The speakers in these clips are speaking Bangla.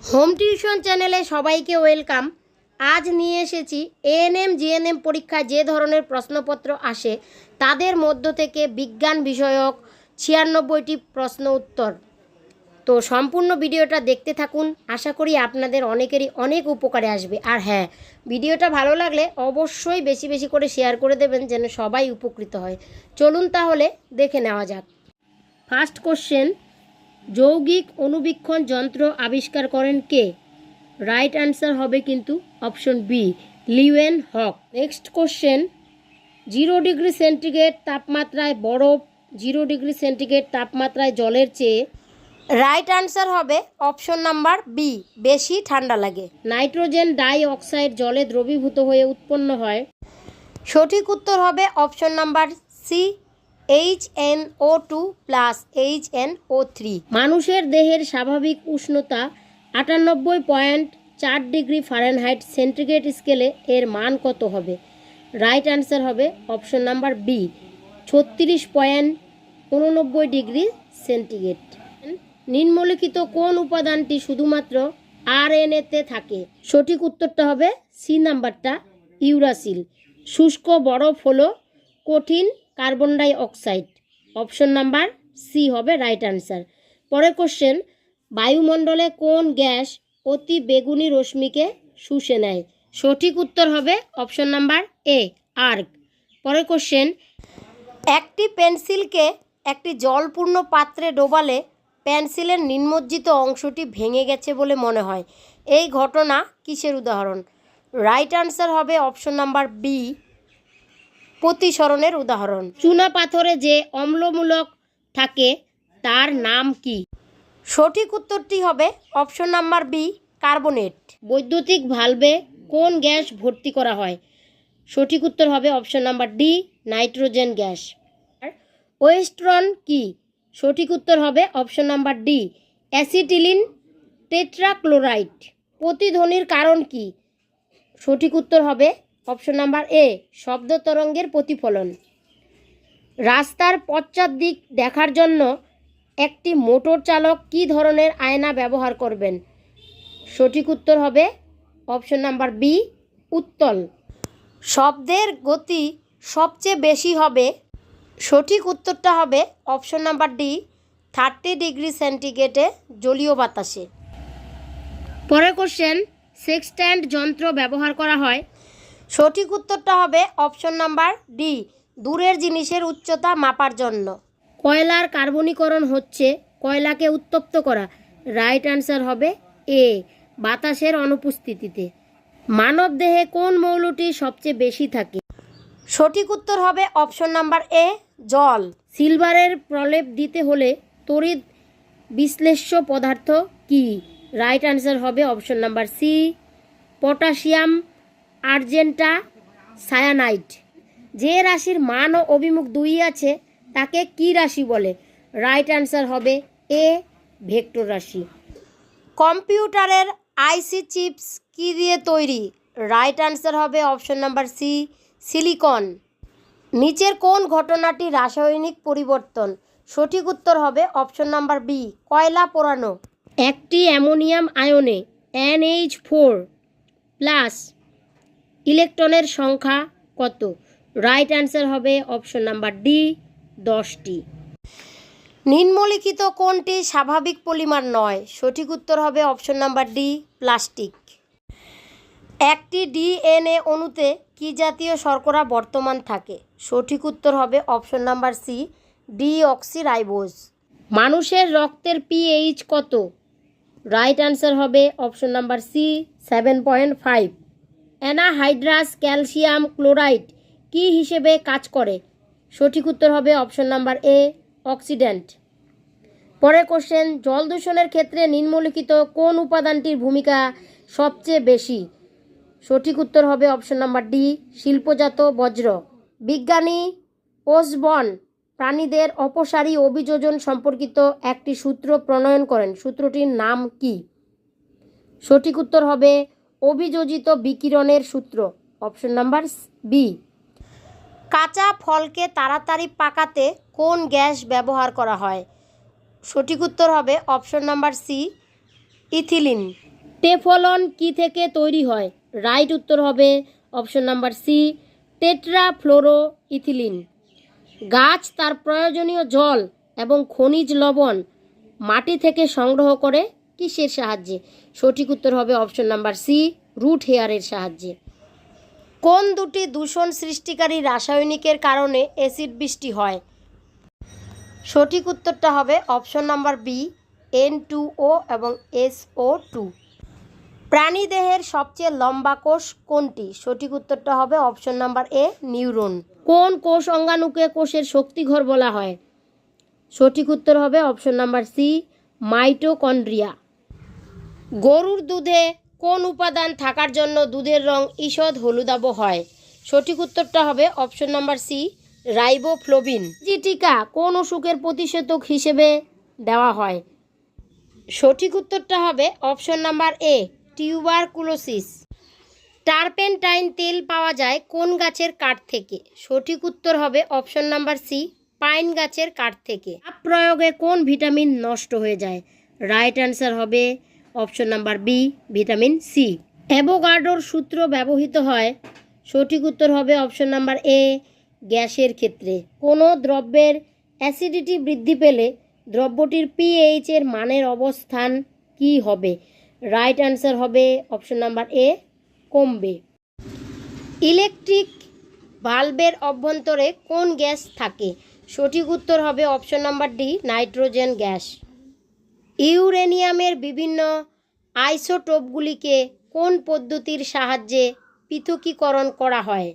হোম টিউশন চ্যানেলে সবাইকে ওয়েলকাম। আজ নিয়ে এসেছি এএনএম, জিএনএম পরীক্ষায় যে ধরনের প্রশ্নপত্র আসে তাদের মধ্য থেকে বিজ্ঞান বিষয়ক ছিয়ানব্বইটি প্রশ্ন উত্তর। তো সম্পূর্ণ ভিডিওটা দেখতে থাকুন। আশা করি আপনাদের অনেকেরই অনেক উপকারে আসবে। আর হ্যাঁ ভিডিওটা ভালো লাগলে অবশ্যই বেশি বেশি করে শেয়ার করে দেবেন যেন সবাই উপকৃত হয়। চলুন তাহলে দেখে নেওয়া যাক। ফার্স্ট কোশ্চেন যৌগিক অনুবীক্ষণ যন্ত্র আবিষ্কার করেন কে? রাইট অ্যান্সার হবে কিন্তু অপশন বি লিওয়েন হক। Next question zero degree centigrade তাপমাত্রায় বরফ জিরো ডিগ্রি সেন্টিগ্রেড তাপমাত্রায় জলের চেয়ে। রাইট অ্যান্সার হবে অপশন নাম্বার বি বেশি ঠান্ডা লাগে। নাইট্রোজেন ডাই অক্সাইড জলে দ্রবীভূত হয়ে উৎপন্ন হয়। সঠিক উত্তর হবে option number C H N O two plus H N O three মানুষের দেহের স্বাভাবিক উষ্ণতা আটানব্বই পয়েন্ট চার ডিগ্রি ফারেনহাইট সেন্টিগ্রেড স্কেলে এর মান কত হবে? রাইট অ্যান্সার হবে অপশন নাম্বার বি, ছত্রিশ পয়েন্ট উননব্বই ডিগ্রি সেন্টিগ্রেড। নিম্নলিখিত কোন উপাদানটি শুধুমাত্র আর তে থাকে? সঠিক উত্তরটা হবে সি নাম্বারটা ইউরাসিল। শুষ্ক বরফ হলো কঠিন carbon dioxide. Option number C হবে রাইট অ্যান্সার। পরের কোশ্চেন, বায়ুমণ্ডলে কোন গ্যাস অতি বেগুনি রশ্মিকে শুষে নেয়? সঠিক উত্তর হবে অপশন নাম্বার এ আর্ক পরের কোশ্চেন, একটি পেন্সিলকে একটি জলপূর্ণ পাত্রে ডোবালে পেন্সিলের নিম্নজ্জিত অংশটি ভেঙে গেছে বলে মনে হয়। এই ঘটনা কিসের উদাহরণ? রাইট অ্যান্সার হবে অপশন নাম্বার বি প্রতিসরণের উদাহরণ। চুনা পাথরে যে অম্লমূলক থাকে তার নাম কি? সঠিক উত্তরটি হবে অপশন নাম্বার বি কার্বনেট। বৈদ্যুতিক ভালভে কোন গ্যাস ভর্তি করা হয়? সঠিক উত্তর হবে option number D nitrogen gas. ওয়েস্ট্রন কি? সঠিক উত্তর হবে option number D acetylene tetrachloride. প্রতিধ্বনির কারণ কি? সঠিক উত্তর হবে অপশন নাম্বার এ, শব্দ তরঙ্গের প্রতিফলন। রাস্তার পশ্চাৎ দিক দেখার জন্য একটি মোটর চালক কী ধরনের আয়না ব্যবহার করবেন? সঠিক উত্তর হবে অপশন নাম্বার বি, উত্তল। শব্দের গতি সবচেয়ে বেশি হবে। সঠিক উত্তরটা হবে option number D, thirty degree সেন্টিগ্রেডে জলীয় বাতাসে। পরের কোশ্চেন, সেক্সট্যান্ড যন্ত্র ব্যবহার করা হয় সঠিক উত্তরটা হবে অপশন নাম্বার ডি দূরের জিনিসের উচ্চতা মাপার জন্য। কয়লার কার্বনীকরণ হচ্ছে কয়লাকে উত্তপ্ত করা। রাইট অ্যান্সার হবে এ বাতাসের অনুপস্থিতিতে। মানব দেহে কোন মৌলটি সবচেয়ে বেশি থাকে? সঠিক উত্তর হবে অপশন নাম্বার এ জল। সিলভারের প্রলেপ দিতে হলে তড়িৎ বিশ্লেষ্য পদার্থ কি? রাইট অ্যান্সার হবে option number C potassium argento cyanide যে রাশির মান ও অভিমুখ দুই আছে, তাকে কি রাশি বলে? রাইট অ্যান্সার হবে এ ভেক্টর রাশি। কম্পিউটারের আইসি চিপস কি দিয়ে তৈরি? রাইট অ্যান্সার হবে অপশন নাম্বার সি সিলিকন নিচের কোন ঘটনাটি রাসায়নিক পরিবর্তন? সঠিক উত্তর হবে অপশন নাম্বার বি কয়লা পোড়ানো। একটি অ্যামোনিয়াম আয়নে এনএইচ ফোর প্লাস ইলেকট্রনের সংখ্যা কত? রাইট অ্যান্সার হবে অপশন নাম্বার ডি দশটি। নিম্নলিখিত কোনটি স্বাভাবিক পলিমার নয়? সঠিক উত্তর হবে অপশন নাম্বার ডি প্লাস্টিক একটি ডিএনএ অণুতে কি জাতীয় শর্করা বর্তমান থাকে? সঠিক উত্তর হবে অপশন নাম্বার সি ডিঅক্সিরাইবোজ মানুষের রক্তের পিএইচ কত? রাইট অ্যান্সার হবে option number C seven point five anhydrous, calcium chloride কি হিসেবে কাজ করে? সঠিক উত্তর হবে অপশন নাম্বার এ, অক্সিডেন্ট। পরের কোশ্চেন, জল দূষণের ক্ষেত্রে নিম্নলিখিত কোন উপাদানটির ভূমিকা সবচেয়ে বেশি? সঠিক উত্তর হবে অপশন নাম্বার ডি, শিল্পজাত বজ্র। বিজ্ঞানী ওসবন প্রাণীদের অপসারী অভিযোজন সম্পর্কিত একটি সূত্র প্রণয়ন করেন। সূত্রটির নাম কি? সঠিক উত্তর হবে অভিযোজিত বিকিরণের সূত্র অপশন নাম্বার বি কাঁচা ফলকে তাড়াতাড়ি পাকাতে কোন গ্যাস ব্যবহার করা হয়? সঠিক উত্তর হবে option number C ethylene. Teflon কি থেকে তৈরি হয়? রাইট উত্তর হবে option number C tetrafluoroethylene গাছ তার প্রয়োজনীয় জল এবং খনিজ লবণ মাটি থেকে সংগ্রহ করে কিসের সাহায্যে? সঠিক উত্তর হবে অপশন নাম্বার সি, রুট হেয়ারের সাহায্যে। কোন দুটি দূষণ সৃষ্টিকারী রাসায়নিকের কারণে অ্যাসিড বৃষ্টি হয়? সঠিক উত্তরটা হবে option number B, N two O এবং এস ও টু। প্রাণীদেহের সবচেয়ে লম্বা কোষ কোনটি? সঠিক উত্তরটা হবে অপশন নাম্বার এ, নিউরন। কোন কোষ অঙ্গাণুকে কোষের শক্তিঘর বলা হয়? সঠিক উত্তর হবে অপশন নাম্বার সি, মাইটোকন্ড্রিয়া। গরুর দুধে কোন উপাদান থাকার জন্য দুধের রং ঈষৎ হলুদাভ হয়? সঠিক উত্তরটা হবে অপশন নাম্বার সি রাইবোফ্লোবিন জি টিকা কোন অসুখের প্রতিষেধক হিসেবে দেওয়া হয়? সঠিক উত্তরটা হবে option number A tuber tuberculosis. Turpentine তেল পাওয়া যায় কোন গাছের কাঠ থেকে? সঠিক উত্তর হবে অপশন নাম্বার সি, পাইন গাছের কাঠ থেকে। প্রয়োগে কোন ভিটামিন নষ্ট হয়ে যায়? রাইট অ্যান্সার হবে option number B, vitamin C অ্যাভোগাডোর সূত্র ব্যবহৃত হয়। সঠিক উত্তর হবে অপশন নাম্বার এ, গ্যাসের ক্ষেত্রে। কোনো দ্রব্যের অ্যাসিডিটি বৃদ্ধি পেলে দ্রব্যটির পিএইচ এর মানের অবস্থান কি হবে? রাইট অ্যান্সার হবে অপশন নাম্বার এ, কমবে। ইলেকট্রিক ভালভের অভ্যন্তরে কোন গ্যাস থাকে? সঠিক উত্তর হবে option number D, nitrogen gas. ইউরেনিয়ামের বিভিন্ন আইসোটোপগুলিকে কোন পদ্ধতির সাহায্যে পৃথকীকরণ করা হয়?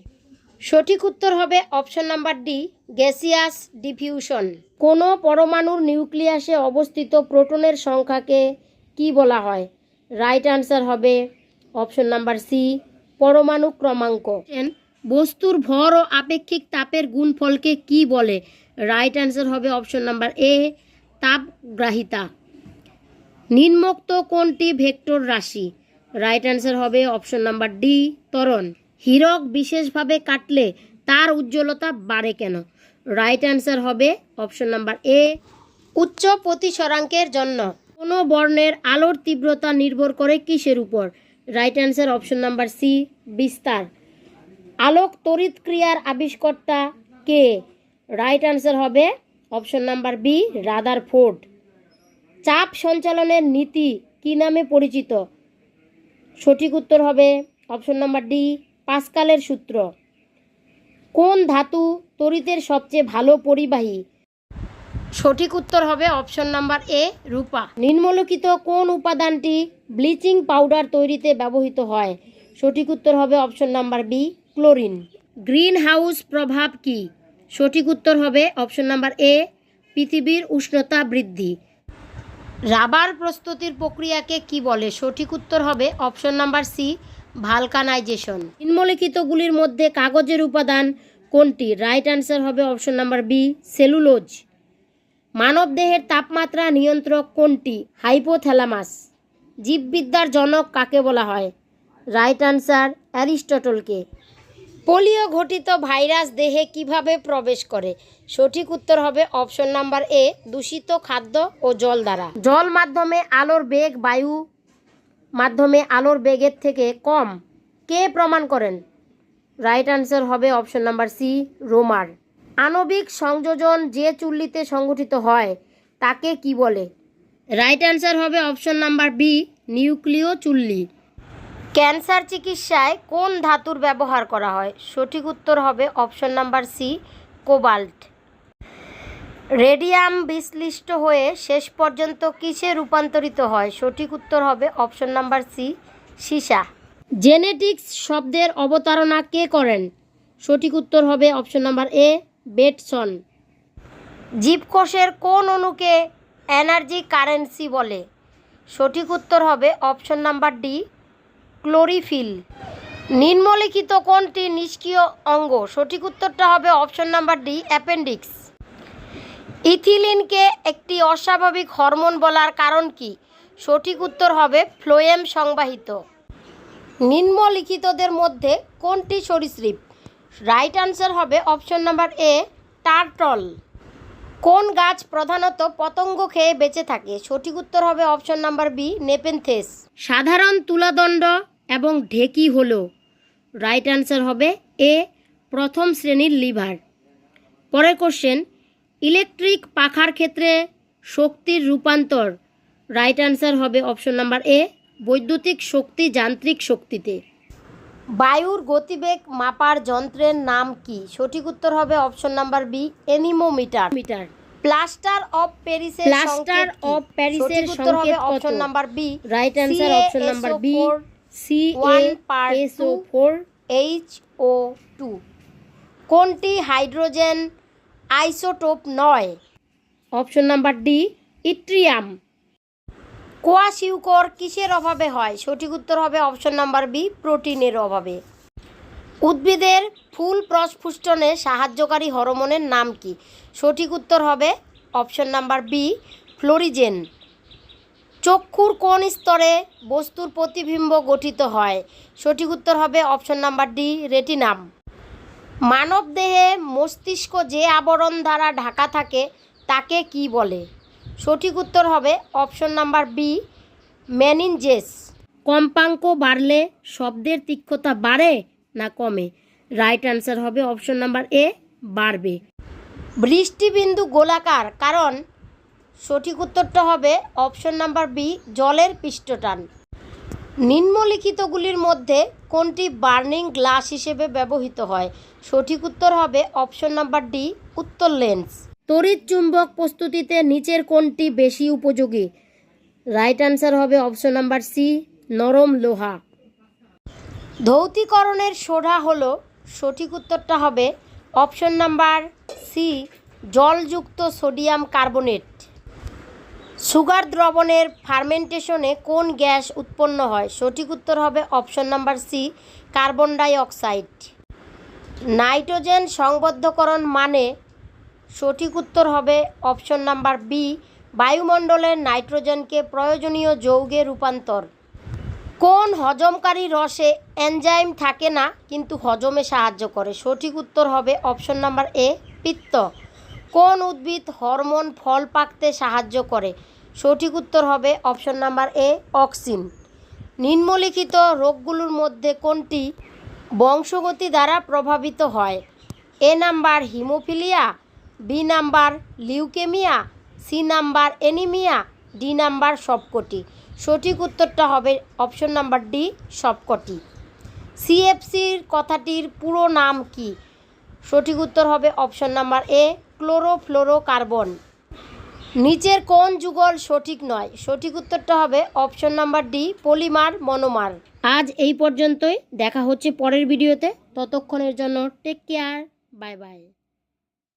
সঠিক উত্তর হবে option number D, gaseous diffusion. কোনো পরমাণুর নিউক্লিয়াসে অবস্থিত প্রোটনের সংখ্যাকে কি বলা হয়? রাইট আনসার হবে অপশন নাম্বার সি, পরমাণু ক্রমাঙ্ক। বস্তুর ভর ও আপেক্ষিক তাপের গুণফলকে কি বলে? রাইট আনসার হবে অপশন নাম্বার এ, তাপগ্রাহিতা। নিম্নোক্ত কোনটি ভেক্টর রাশি? রাইট অ্যান্সার হবে অপশন নাম্বার ডি ত্বরণ। হীরক বিশেষভাবে কাটলে তার উজ্জ্বলতা বাড়ে কেন? রাইট অ্যান্সার হবে অপশন নাম্বার এ উচ্চ প্রতিসরাঙ্কের জন্য। কোনো বর্ণের আলোর তীব্রতা নির্ভর করে কিসের উপর? Right answer option number C বিস্তার। আলোক তড়িৎ ক্রিয়ার আবিষ্কর্তা কে? রাইট অ্যান্সার হবে option number B Rutherford চাপ সঞ্চালনের নীতি কি নামে পরিচিত? সঠিক উত্তর হবে অপশন নাম্বার ডি, পাস্কালের সূত্র। কোন ধাতু তড়িতের সবচেয়ে ভালো পরিবাহী? সঠিক উত্তর হবে অপশন নাম্বার এ, রূপা। নিম্নলিখিত কোন উপাদানটি ব্লিচিং পাউডার তৈরিতে ব্যবহৃত হয়? সঠিক উত্তর হবে option number B, chlorine. Greenhouse প্রভাব কি? সঠিক উত্তর হবে অপশন নাম্বার এ, পৃথিবীর উষ্ণতা বৃদ্ধি। রাবার প্রস্তুতির প্রক্রিয়াকে কি বলে? সঠিক উত্তর হবে অপশন নাম্বার সি, ভালকানাইজেশন। নিম্নলিখিতগুলির মধ্যে কাগজের উপাদান কোনটি? রাইট অ্যান্সার হবে অপশন নাম্বার বি, সেলুলোজ। মানবদেহের তাপমাত্রা নিয়ন্ত্রক কোনটি? হাইপোথ্যালামাস। জীববিদ্যার জনক কাকে বলা হয়? রাইট অ্যান্সার অ্যারিস্টটলকে। পোলিও ঘটিত ভাইরাস দেহে কীভাবে প্রবেশ করে? সঠিক উত্তর হবে অপশন নাম্বার এ, দূষিত খাদ্য ও জল দ্বারা। জল মাধ্যমে আলোর বেগ, বায়ু মাধ্যমে আলোর বেগের থেকে কম। কে প্রমাণ করেন? রাইট আনসার হবে অপশন নাম্বার সি, রোমার। আণবিক সংযোজন যে চুল্লিতে সংগঠিত হয়, তাকে কি বলে? রাইট অ্যান্সার হবে অপশন নাম্বার বি, নিউক্লিয় চুল্লি। ক্যান্সার চিকিৎসায় কোন ধাতুর ব্যবহার করা হয়? সঠিক উত্তর হবে option number C, cobalt. Radium বিশ্লিষ্ট হয়ে শেষ পর্যন্ত কিসে রূপান্তরিত হয়? সঠিক উত্তর হবে অপশন নাম্বার সি, সীসা। জেনেটিক্স শব্দের অবতারণা কে করেন? সঠিক উত্তর হবে অপশন নাম্বার এ, বেটসন। জীবকোষের কোন অণুকে এনার্জি কারেন্সি বলে? সঠিক উত্তর হবে অপশন নাম্বার ডি ক্লোরিফিল। নিম্নলিখিত কোনটি নিষ্ক্রিয় অঙ্গ? সঠিক উত্তরটা হবে অপশন নাম্বার ডি, অ্যাপেন্ডিক্স। ইথিলিনকে একটি অস্বাভাবিক হরমোন বলার কারণ কি? সঠিক উত্তর হবে ফ্লোয়েম সংবাহিত। নিম্নলিখিতদের মধ্যে কোনটি সরীসৃপ? রাইট আনসার হবে অপশন নাম্বার এ, টার্টল। কোন গাছ প্রধানত পতঙ্গ খেয়ে বেঁচে থাকে? সঠিক উত্তর হবে অপশন নাম্বার বি, নেপেনথেস। সাধারণ তুলাদণ্ড এবং ঢেকি হল। রাইট অ্যান্সার হবে এ প্রথম শ্রেণির লিভার। পরের কোশ্চেন ইলেকট্রিক পাখার ক্ষেত্রে শক্তির রূপান্তর। রাইট অ্যান্সার হবে অপশন নাম্বার এ বৈদ্যুতিক শক্তি যান্ত্রিক শক্তিতে। বায়ুর গতিবেগ মাপার যন্ত্রের নাম কি? সঠিক উত্তর হবে option number B anemometer meter plaster of প্যারিসের Plaster অফ হবে সংকেত কত? Option number B right answer option number B C One part S O four H O two কোনটি হাইড্রোজেন আইসোটোপ নয়? Option number D yttrium. Kwashiorkor কিসের অভাবে হয়? সঠিক উত্তর হবে অপশন নাম্বার বি প্রোটিনের অভাবে। উদ্ভিদের ফুল প্রস্ফুষ্টনে সাহায্যকারী হরমোনের নাম কি? সঠিক উত্তর হবে অপশন নাম্বার বি ফ্লোরিজেন। চক্ষুর কোন স্তরে বস্তুর প্রতিবিম্ব গঠিত হয়? সঠিক উত্তর হবে অপশন নাম্বার ডি রেটিনাম মানব দেহে মস্তিষ্ক যে আবরণ দ্বারা ঢাকা থাকে, তাকে কি বলে? সঠিক উত্তর হবে অপশন নাম্বার বি ম্যানিনজেস কম্পাঙ্ক বাড়লে শব্দের তীক্ষ্ণতা বাড়ে না কমে? রাইট অ্যান্সার হবে অপশন নাম্বার এ বাড়বে। বৃষ্টিবিন্দু গোলাকার কারণ সঠিক উত্তরটা হবে অপশন নাম্বার বি, জলের পৃষ্ঠটান। নিম্নলিখিতগুলির মধ্যে কোনটি বার্নিং গ্লাস হিসেবে ব্যবহৃত হয়? সঠিক উত্তর হবে অপশন নাম্বার ডি, উত্তর লেন্স। তড়িৎ চুম্বক প্রস্তুতিতে নিচের কোনটি বেশি উপযোগী? রাইট অ্যান্সার হবে অপশন নাম্বার সি, নরম লোহা। ধৌতিকরণের সোডা হলো, সঠিক উত্তরটা হবে অপশন নাম্বার সি, জলযুক্ত সোডিয়াম কার্বনেট। সুগার দ্রবণের ফার্মেন্টেশনে কোন গ্যাস উৎপন্ন হয়? সঠিক উত্তর হবে option number C, carbon dioxide nitrogen সংবদ্ধকরণ মানে? সঠিক উত্তর হবে অপশন নাম্বার বি, বায়ুমণ্ডলের নাইট্রোজেনকে প্রয়োজনীয় যৌগে রূপান্তর। কোন হজমকারী রসে এনজাইম থাকে না, কিন্তু হজমে সাহায্য করে? সঠিক উত্তর হবে অপশন নাম্বার এ, পিত্ত। কোন উদ্ভিদ হরমোন ফল পাকতে সাহায্য করে? সঠিক উত্তর হবে অপশন নাম্বার এ, অক্সিন। নিম্নলিখিত রোগগুলোর মধ্যে কোনটি বংশগতি দ্বারা প্রভাবিত হয়? A number haemophilia, B number leukaemia, C number anaemia, D number সবকটি। সঠিক উত্তরটা হবে অপশন নাম্বার ডি, সবকটি। সিএফসির কথাটির পুরো নাম কি? সঠিক উত্তর হবে অপশন নাম্বার এ, ক্লোরোফ্লোরোকার্বন। নিচের কোন যুগল সঠিক নয়? সঠিক উত্তরটা হবে option number D, polymer monomer. আজ এই পর্যন্তই। দেখা হচ্ছে পরের ভিডিওতে। ততক্ষণের জন্য টেক কেয়ার বাই বাই